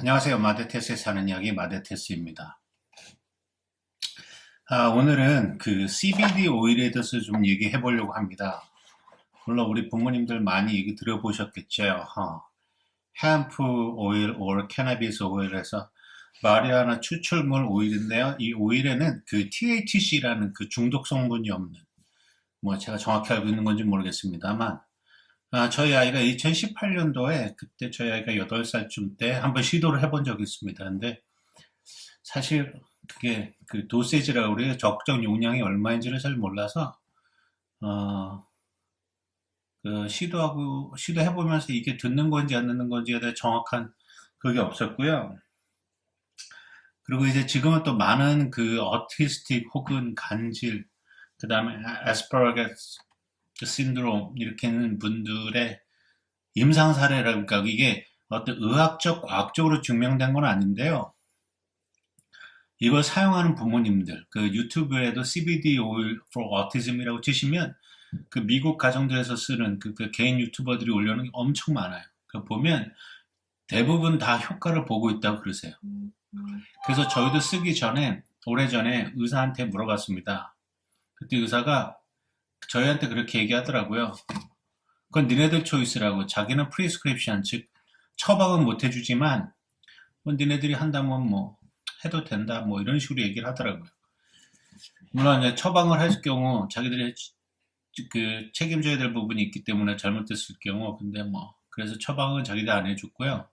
안녕하세요. 마데테스에 사는 이야기 마데테스입니다. 아, 오늘은 그 CBD 오일에 대해서 좀 얘기해 보려고 합니다. 물론 우리 부모님들 많이 얘기 들어보셨겠죠. 어, 햄프 오일 or 캐나비스 오일에서 마리아나 추출물 오일인데요. 이 오일에는 그 THC라는 그 중독 성분이 없는 뭐 제가 정확히 알고 있는 건지 모르겠습니다만 아, 저희 아이가 2018년도에 그때 저희 아이가 8살쯤 때 한번 시도를 해본 적이 있습니다. 근데 사실 그게 그 도세지라고 그래요. 적정 용량이 얼마인지를 잘 몰라서 어, 그 시도하고 시도해 보면서 이게 듣는 건지 안 듣는 건지에 대해 정확한 그게 없었고요. 그리고 이제 지금은 또 많은 그 어티스틱 혹은 간질 그 다음에 아스파라거스 신드롬 이렇게 있는 분들의 임상 사례라니까 이게 어떤 의학적 과학적으로 증명된 건 아닌데요. 이걸 사용하는 부모님들 그 유튜브에도 CBD 오일 for autism이라고 치시면 그 미국 가정들에서 쓰는 그, 그 개인 유튜버들이 올려놓은 게 엄청 많아요. 그 보면 대부분 다 효과를 보고 있다고 그러세요. 그래서 저희도 쓰기 전에 오래전에 의사한테 물어봤습니다. 그때 의사가 저희한테 그렇게 얘기하더라고요. 그건 니네들 초이스라고 자기는 프리스크립션 즉 처방은 못 해주지만 뭐 니네들이 한다면 뭐 해도 된다 뭐 이런 식으로 얘기를 하더라고요. 물론 이제 처방을 할 경우 자기들이 그 책임져야 될 부분이 있기 때문에 잘못됐을 경우 근데 뭐 그래서 처방은 자기들 안 해줬고요.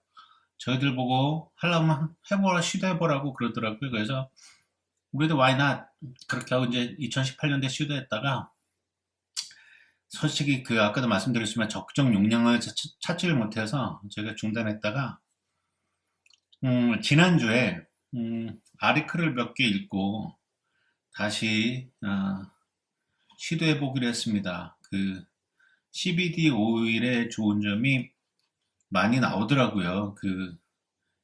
저희들 보고 하려면 해보라 시도해보라고 그러더라고요. 그래서 우리도 why not 그렇게 하고 이제 2018년대 시도했다가 솔직히 그 아까도 말씀드렸지만 적정 용량을 찾지를 못해서 제가 중단했다가 음, 지난주에 음, 아리클을 몇 개 읽고 다시 어, 시도해 보기로 했습니다. 그 CBD 오일의 좋은 점이 많이 나오더라고요. 그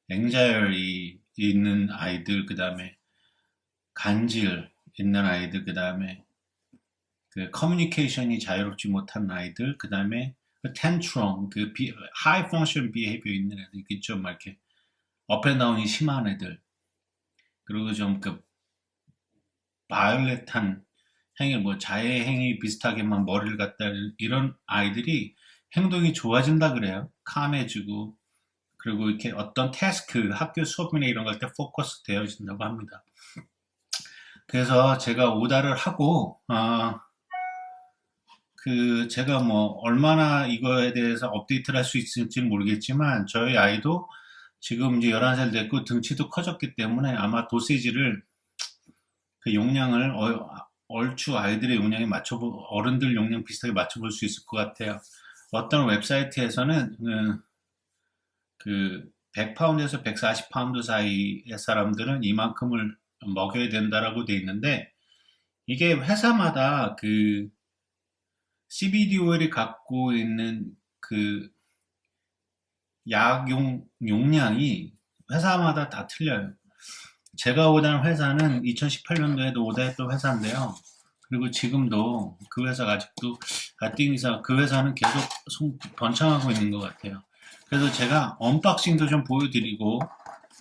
앵자열이 있는 아이들 그 다음에 간질 있는 아이들 그 다음에 그 커뮤니케이션이 자유롭지 못한 아이들, 그 다음에 그 텐트럼, 그 비, 하이 펑션 비헤비어 있는 애들, 그좀 이렇게 업앤다운이 심한 애들, 그리고 좀 그 바이올렛한 행위, 뭐 자해 행위 비슷하게만 머리를 갖다 이런 아이들이 행동이 좋아진다 그래요. 캄해지고 그리고 이렇게 어떤 태스크, 학교 수업이나 이런 걸 때 포커스 되어진다고 합니다. 그래서 제가 오다를 하고 어, 그 제가 뭐 얼마나 이거에 대해서 업데이트를 할 수 있을지는 모르겠지만 저희 아이도 지금 이제 11살 됐고 등치도 커졌기 때문에 아마 도세지를 그 용량을 어, 얼추 아이들의 용량에 맞춰보 어른들 용량 비슷하게 맞춰볼 수 있을 것 같아요. 어떤 웹사이트에서는 그 100파운드에서 140파운드 사이의 사람들은 이만큼을 먹여야 된다라고 돼 있는데 이게 회사마다 그 CBD 오일이 갖고 있는 그 약용 용량이 회사마다 다 틀려요. 제가 오다는 회사는 2018년도에도 오다했던 회사인데요. 그리고 지금도 그 회사가 아직도 아띵이사 그 회사는 계속 번창하고 있는 것 같아요. 그래서 제가 언박싱도 좀 보여드리고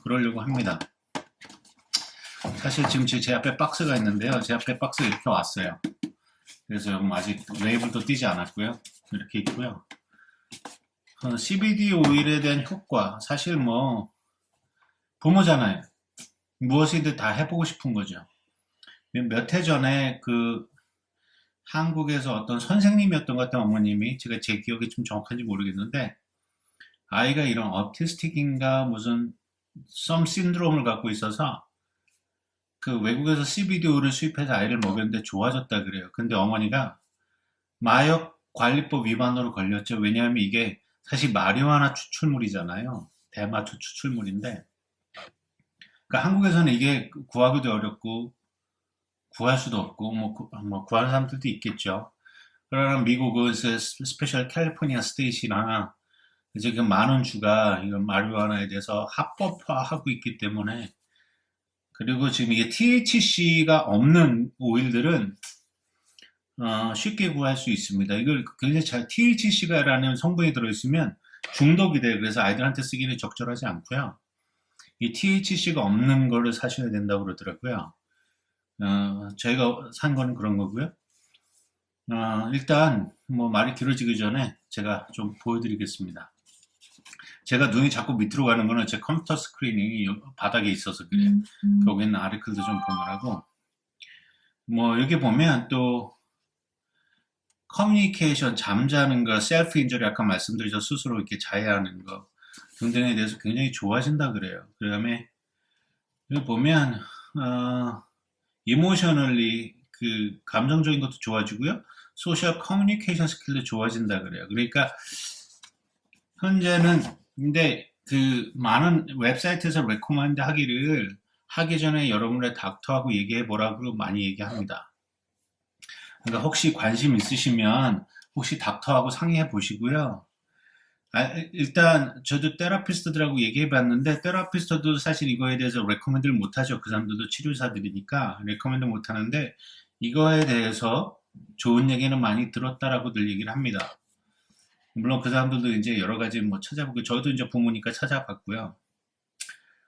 그러려고 합니다. 사실 지금 제 앞에 박스가 있는데요. 제 앞에 박스가 이렇게 왔어요. 그래서 아직 레이블도 띄지 않았고요. 이렇게 있고요. 어, CBD 오일에 대한 효과 사실 뭐 부모잖아요. 무엇이든 다 해보고 싶은 거죠. 몇 해 전에 그 한국에서 어떤 선생님이었던 것 같은 어머님이 제가 제 기억이 좀 정확한지 모르겠는데 아이가 이런 어티스틱인가 무슨 썸 신드롬을 갖고 있어서 그 외국에서 CBDO를 수입해서 아이를 먹였는데 좋아졌다 그래요. 근데 어머니가 마약 관리법 위반으로 걸렸죠. 왜냐하면 이게 사실 마리화나 추출물이잖아요. 대마초 추출물인데 그러니까 한국에서는 이게 구하기도 어렵고 구할 수도 없고 뭐, 구, 뭐 구하는 사람들도 있겠죠. 그러나 미국은 스페셜 캘리포니아 스테이시나 이제 그 많은 주가 이런 마리화나에 대해서 합법화하고 있기 때문에 그리고 지금 이게 THC가 없는 오일들은 어, 쉽게 구할 수 있습니다. 이걸 굉장히 잘 THC가라는 성분이 들어있으면 중독이 돼요. 그래서 아이들한테 쓰기는 적절하지 않고요. 이 THC가 없는 거를 사셔야 된다고 그러더라고요. 어, 저희가 산 거는 그런 거고요. 어, 일단 뭐 말이 길어지기 전에 제가 좀 보여드리겠습니다. 제가 눈이 자꾸 밑으로 가는 거는 제 컴퓨터 스크린이 요- 바닥에 있어서 그래요. 음, 음. 거기 있는 아리클도 좀 보느라고. 뭐 여기 보면 또 커뮤니케이션, 잠자는 거, 셀프 인저리 아까 말씀드렸죠. 스스로 이렇게 자해하는 거 등등에 대해서 굉장히 좋아진다 그래요. 그 다음에 여기 보면 어, 이모셔널리 그 감정적인 것도 좋아지고요. 소셜 커뮤니케이션 스킬도 좋아진다 그래요. 그러니까 현재는 근데 그 많은 웹사이트에서 레코멘드 하기를 하기 전에 여러분의 닥터하고 얘기해 보라고 많이 얘기합니다. 그러니까 혹시 관심 있으시면 혹시 닥터하고 상의해 보시고요. 아, 일단 저도 테라피스트들하고 얘기해 봤는데 테라피스트도 사실 이거에 대해서 레코멘드를 못 하죠. 그 사람들도 치료사들이니까 레코멘드 못 하는데 이거에 대해서 좋은 얘기는 많이 들었다라고들 얘기를 합니다. 물론 그 사람들도 이제 여러 가지 뭐 찾아보고 저도 이제 부모니까 찾아봤고요.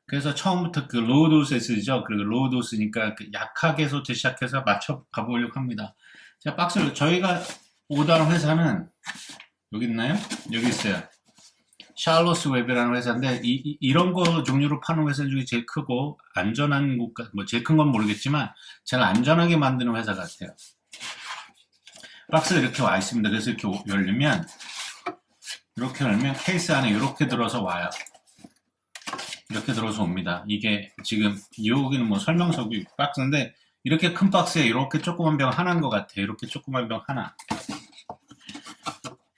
그래서 처음부터 그 로우 도스죠. 그리고 로우 도스니까 그 약하게서부터 시작해서 맞춰 가보려고 합니다. 자, 박스를 저희가 오다는 회사는 여기 있나요? 여기 있어요. 샬로스 웹이라는 회사인데 이, 런 거 종류로 파는 회사 중에 제일 크고 안전한 곳, 뭐 제일 큰 건 모르겠지만 제일 안전하게 만드는 회사 같아요. 박스가 이렇게 와 있습니다. 그래서 이렇게 오- 열리면 이렇게 열면 케이스 안에 이렇게 들어서 와요. 이렇게 들어서 옵니다. 이게 지금 여기는 뭐 설명서고 박스인데 이렇게 큰 박스에 이렇게 조그만 병 하나인 것 같아요. 이렇게 조그만 병 하나.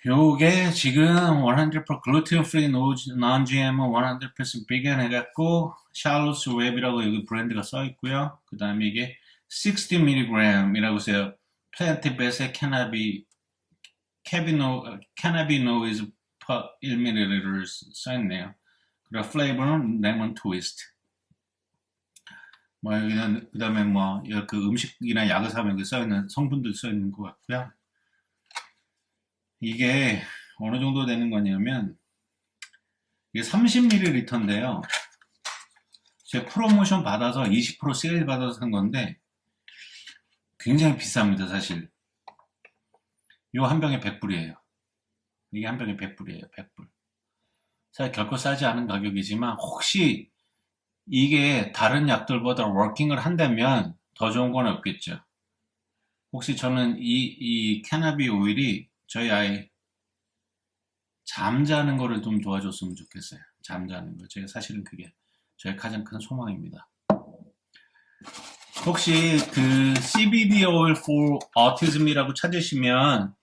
요게 지금 100% gluten free, non GMO, 100% vegan 해갖고 샬롯스 웹이라고 여기 브랜드가 써 있고요. 그 다음에 이게 60mg이라고 써요. plant based cannabis, cannabino, cannabinoids per 1ml를 써 있네요. 그리고 플레이버는 레몬 트위스트. 뭐 여기는 그 다음에 뭐 그 음식이나 약을 사면 써 있는 성분들 써 있는 것 같고요. 이게 어느 정도 되는 거냐면 이게 30ml인데요. 제 프로모션 받아서 20% 세일 받아서 산 건데 굉장히 비쌉니다 사실. 요한 병에 100불이에요. 이게 한 병에 100불이에요. 100불. 사실 결코 싸지 않은 가격이지만 혹시 이게 다른 약들보다 워킹을 한다면 더 좋은 건 없겠죠. 혹시 저는 이, 이 캐나비 오일이 저희 아이 잠자는 거를 좀 도와줬으면 좋겠어요. 잠자는 거. 제가 사실은 그게 저의 가장 큰 소망입니다. 혹시 그 CBD oil for autism이라고 찾으시면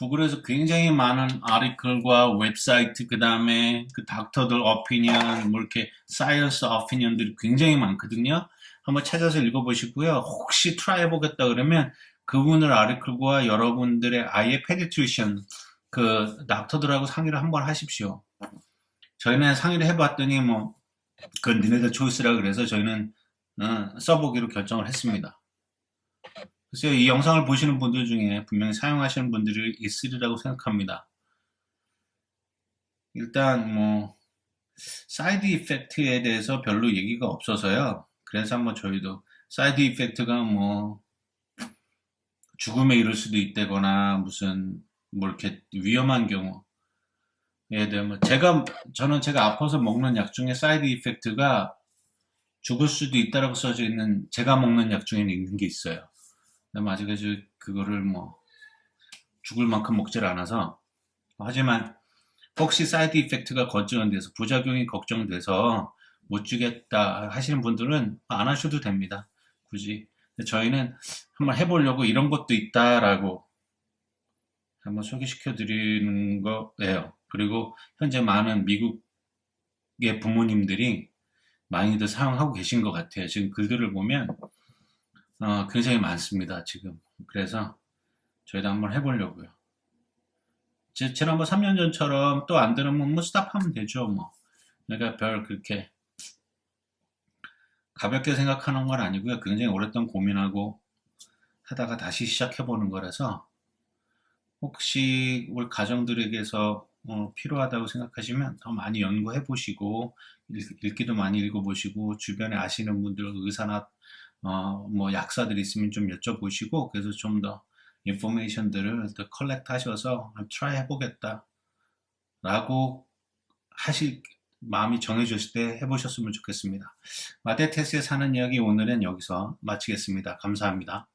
구글에서 굉장히 많은 아티클과 웹사이트 그 다음에 그 닥터들 어피니언 뭐 이렇게 사이언스 어피니언들이 굉장히 많거든요. 한번 찾아서 읽어보시고요. 혹시 트라이 해보겠다 그러면 그분들 아티클과 여러분들의 아이의 페디트리션 그 닥터들하고 상의를 한번 하십시오. 저희는 상의를 해봤더니 뭐 그건 니네들 초이스라 그래서 저희는 어, 써보기로 결정을 했습니다. 글쎄요, 이 영상을 보시는 분들 중에 분명히 사용하시는 분들이 있으리라고 생각합니다. 일단 뭐 사이드 이펙트에 대해서 별로 얘기가 없어서요. 그래서 한번 저희도 사이드 이펙트가 뭐 죽음에 이를 수도 있다거나 무슨 뭐 이렇게 위험한 경우에 대한 뭐 제가 저는 제가 아파서 먹는 약 중에 사이드 이펙트가 죽을 수도 있다라고 써져 있는 제가 먹는 약 중에는 있는 게 있어요. 근데 아직까지 그거를 뭐 죽을 만큼 먹질 않아서 하지만 혹시 사이드 이펙트가 걱정돼서 부작용이 걱정돼서 못 주겠다 하시는 분들은 안 하셔도 됩니다. 굳이 저희는 한번 해보려고 이런 것도 있다라고 한번 소개시켜 드리는 거예요. 그리고 현재 많은 미국의 부모님들이 많이들 사용하고 계신 것 같아요. 지금 글들을 보면 어, 굉장히 많습니다. 지금 그래서 저희도 한번 해보려고요. 지- 지난번 3년 전처럼 또 안 들으면 뭐 스탑하면 되죠. 뭐 내가 별 그렇게 가볍게 생각하는 건 아니고요. 굉장히 오랫동안 고민하고 하다가 다시 시작해보는 거라서 혹시 우리 가정들에게서 어, 필요하다고 생각하시면 더 많이 연구해 보시고 읽, 기도 많이 읽어 보시고 주변에 아시는 분들 의사나 어, 뭐 약사들 있으면 좀 여쭤보시고 그래서 좀 더 인포메이션들을 더 컬렉트 하셔서 트라이 해보겠다 라고 하실 마음이 정해졌을 때 해보셨으면 좋겠습니다. 마테테스에 사는 이야기 오늘은 여기서 마치겠습니다. 감사합니다.